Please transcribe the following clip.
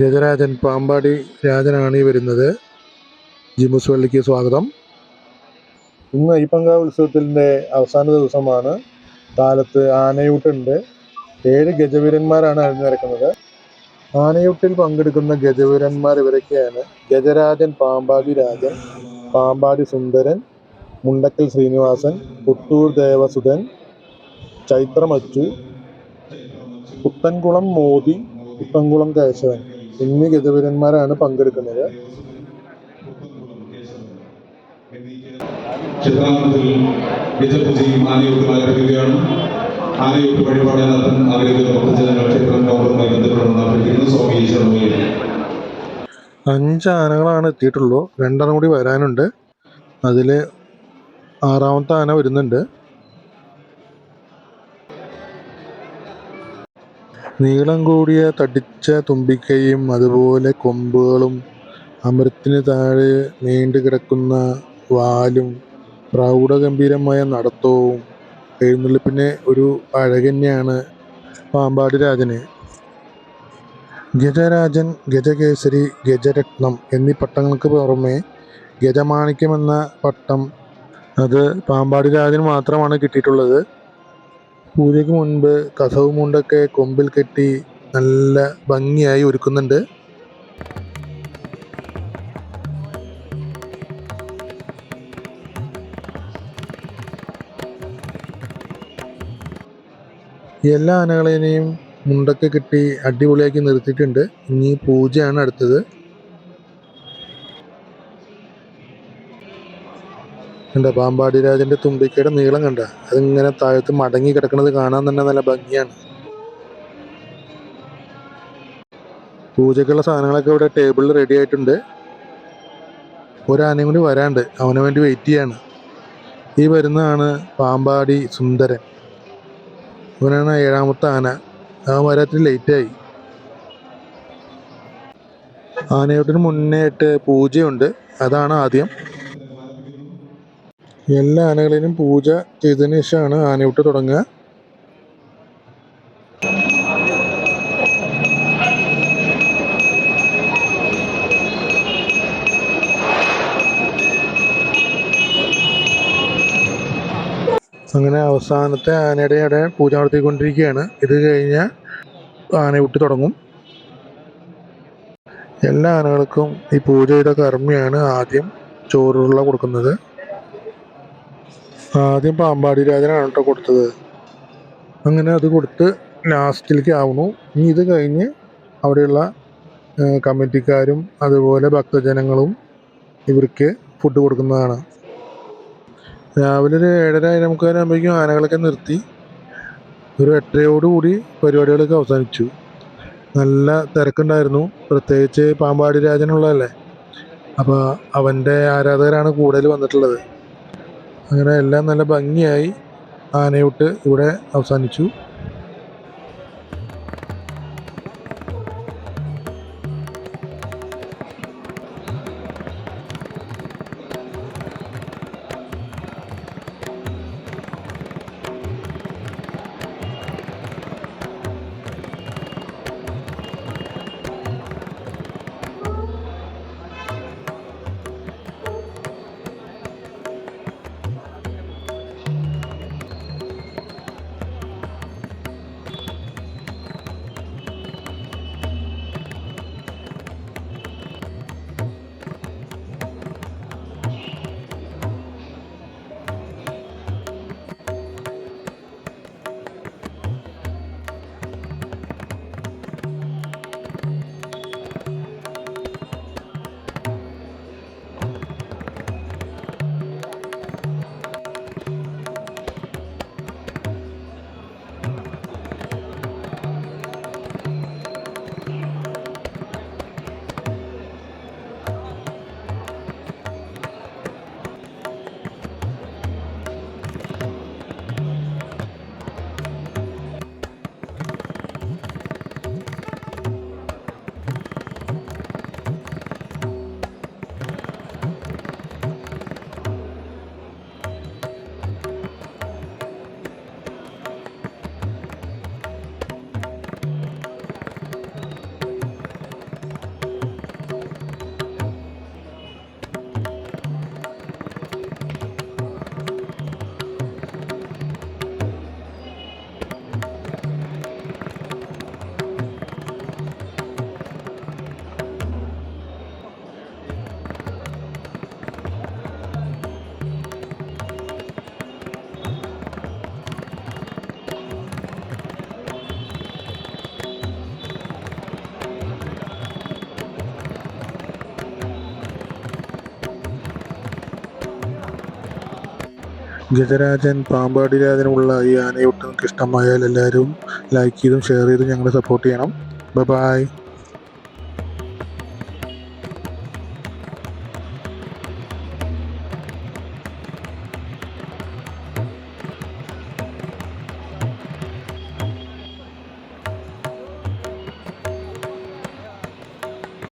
ഗജരാജൻ പാമ്പാടി രാജനാണ് ഈ വരുന്നത്. ജിമുസ് വള്ളിക്ക് സ്വാഗതം. ഇന്ന് അയ്യപ്പങ്കാവ് ഉത്സവത്തിന്റെ അവസാന ദിവസമാണ്. കാലത്ത് ആനയൂട്ടുണ്ട്. ഏഴ് ഗജവീരന്മാരാണ് അണിനിരക്കുന്നത് ആനയൂട്ടിൽ പങ്കെടുക്കുന്ന ഗജവീരന്മാർ ഇവരൊക്കെയാണ്. ഗജരാജൻ പാമ്പാടി രാജൻ പാമ്പാടി സുന്ദരൻ മുണ്ടക്കൽ ശ്രീനിവാസൻ പുത്തൂർ ദേവസുധൻ ചൈത്രമച്ചു പുത്തൻകുളം മോദി പുത്തൻകുളം കേശവൻ. എന്നീ ഗജവീരന്മാരാണ് പങ്കെടുക്കുന്നത്. ചിത്രാന്തത്തിൽ ഗജപൂജയും ആനയൂട്ടും ആരംഭിക്കുകയാണ് ആനയൂട്ട് വഴിപാട് നടത്താൻ ആഗ്രഹിക്കുന്ന ഭക്തജനങ്ങൾ ക്ഷേത്രം കൗണ്ടറുമായി ബന്ധപ്പെടണമെന്ന് അഭ്യർത്ഥിക്കുന്നു സ്വാമി ഈശ്വരമയിൽ അഞ്ച് ആനകളാണ് എത്തിയിട്ടുള്ളൂ. രണ്ടെണ്ണം കൂടി വരാനുണ്ട്. അതിൽ ആറാമത്തെ ആന വരുന്നുണ്ട്. നീളം കൂടിയ തടിച്ച തുമ്പിക്കൈയും അതുപോലെ കൊമ്പുകളും അമൃത്തിന് താഴെ നീണ്ടു കിടക്കുന്ന വാലും പ്രൗഢഗംഭീരമായ നടത്തവും എഴുന്നള്ളിപ്പിന് ഒരു അഴകന്നെയാണ് പാമ്പാടി രാജന്. ഗജരാജൻ ഗജകേസരി ഗജരത്നം എന്നീ പട്ടങ്ങൾക്ക് പുറമെ ഗജമാണിക്യം എന്ന പട്ടം അത് പാമ്പാടി രാജന് മാത്രമാണ് കിട്ടിയിട്ടുള്ളത്. പൂജയ്ക്ക് മുൻപ് കസവ് മുണ്ടൊക്കെ കൊമ്പിൽ കെട്ടി നല്ല ഭംഗിയായി ഒരുക്കുന്നുണ്ട്. എല്ലാ ആനകളെയും മുണ്ടൊക്കെ കെട്ടി അടിപൊളിയാക്കി നിർത്തിയിട്ടുണ്ട്. ഇനി പൂജയാണ് അടുത്തത്. കണ്ട പാമ്പാടി രാജന്റെ തുമ്പിക്കയുടെ നീളം കണ്ട. അതിങ്ങനെ താഴത്ത് മടങ്ങി കിടക്കുന്നത് കാണാൻ തന്നെ നല്ല ഭംഗിയാണ്. പൂജയ്ക്കുള്ള സാധനങ്ങളൊക്കെ ഇവിടെ ടേബിളിൽ റെഡി ആയിട്ടുണ്ട്. ഒരാനയും കൂടി വരാണ്ട്. അവന് വേണ്ടി വെയിറ്റ് ചെയ്യാണ്. ഈ വരുന്നതാണ് പാമ്പാടി സുന്ദരൻ. ഇവനാണ് ഏഴാമത്തെ ആന. അവൻ ലേറ്റ് ലേറ്റായി ആനയോട്ടിന് മുന്നേ ആയിട്ട് പൂജയുണ്ട്. അതാണ് ആദ്യം. എല്ലാ ആനകളിലും പൂജ ചെയ്തതിന് ശേഷമാണ് ആനയൂട്ട് തുടങ്ങുക. അങ്ങനെ അവസാനത്തെ ആനയുടെ അവിടെ പൂജ നടത്തിക്കൊണ്ടിരിക്കുകയാണ്. ഇത് കഴിഞ്ഞാൽ ആനയൂട്ട് തുടങ്ങും. എല്ലാ ആനകൾക്കും ഈ പൂജ ചെയ്ത കർമ്മിയാണ് ആദ്യം ചോറുള്ള കൊടുക്കുന്നത്. ആദ്യം പാമ്പാടി രാജനാണ് കേട്ടോ കൊടുത്തത്. അങ്ങനെ അത് കൊടുത്ത് ലാസ്റ്റിലേക്ക് ആവുന്നു. ഇനി ഇത് കഴിഞ്ഞ് അവിടെയുള്ള കമ്മിറ്റിക്കാരും അതുപോലെ ഭക്തജനങ്ങളും ഇവർക്ക് ഫുഡ് കൊടുക്കുന്നതാണ്. രാവിലെ ഒരു ഏഴര ഏഴേമുക്കാലാകുമ്പോഴേക്കും ആനകളൊക്കെ നിർത്തി. ഒരു എട്ടരയോട് കൂടി പരിപാടികളൊക്കെ അവസാനിച്ചു. നല്ല തിരക്കുണ്ടായിരുന്നു. പ്രത്യേകിച്ച് പാമ്പാടി രാജനുള്ളതല്ലേ? അപ്പോൾ അവന്റെ ആരാധകരാണ് കൂടുതൽ വന്നിട്ടുള്ളത്. അങ്ങനെ എല്ലാം നല്ല ഭംഗിയായി ആനയൂട്ട് ഇവിടെ അവസാനിച്ചു. ഗജരാജൻ പാമ്പാടി രാജനുമുള്ള ഈ ആനയൂട്ട് നിങ്ങൾക്ക് ഇഷ്ടമായാൽ എല്ലാവരും ലൈക്ക് ചെയ്തും ഷെയർ ചെയ്തും ഞങ്ങളെ സപ്പോർട്ട് ചെയ്യണം. ബൈ